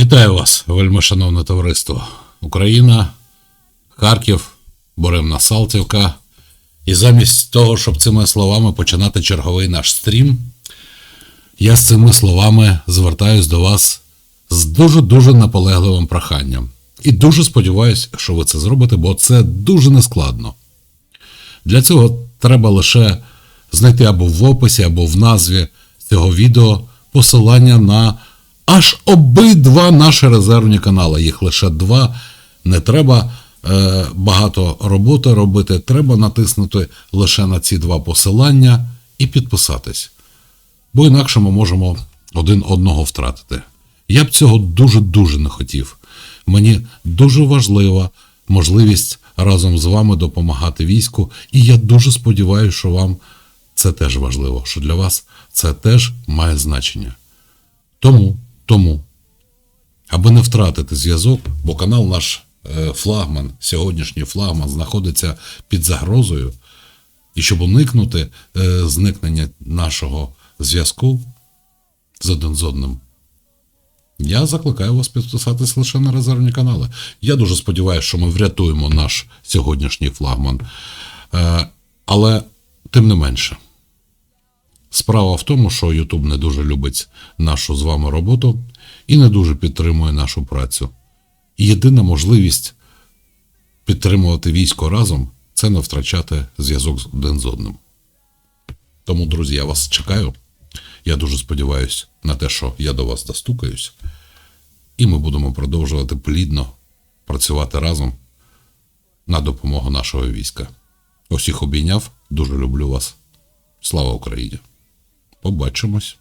Вітаю вас, вельмишановне товариство. Україна, Харків, Боремна Салтівка. І замість того, щоб цими словами починати черговий наш стрім, я з цими словами звертаюсь до вас з дуже-дуже наполегливим проханням. І дуже сподіваюся, що ви це зробите, бо це дуже нескладно. Для цього треба лише знайти або в описі, або в назві цього відео посилання на аж обидва наші резервні канали. Їх лише два. Не треба е, багато роботи робити. Треба натиснути лише на ці два посилання і підписатись. Бо інакше ми можемо один одного втратити. Я б цього дуже-дуже не хотів. Мені дуже важлива можливість разом з вами допомагати війську, і я дуже сподіваюся, що вам це теж важливо, що для вас це теж має значення. Тому, тому, аби не втратити зв'язок, бо канал наш е, флагман, сьогоднішній флагман, знаходиться під загрозою, і щоб уникнути е, зникнення нашого зв'язку з один з одним, я закликаю вас підписатись лише на резервні канали. Я дуже сподіваюся, що ми врятуємо наш сьогоднішній флагман. Е, але тим не менше. Справа в тому, що YouTube не дуже любить нашу з вами роботу і не дуже підтримує нашу працю. Єдина можливість підтримувати військо разом це не втрачати зв'язок один з одним. Тому, друзі, я вас чекаю. Я дуже сподіваюся на те, що я до вас достукаюсь, і ми будемо продовжувати плідно працювати разом на допомогу нашого війська. Усіх обійняв, дуже люблю вас. Слава Україні! Побачимось.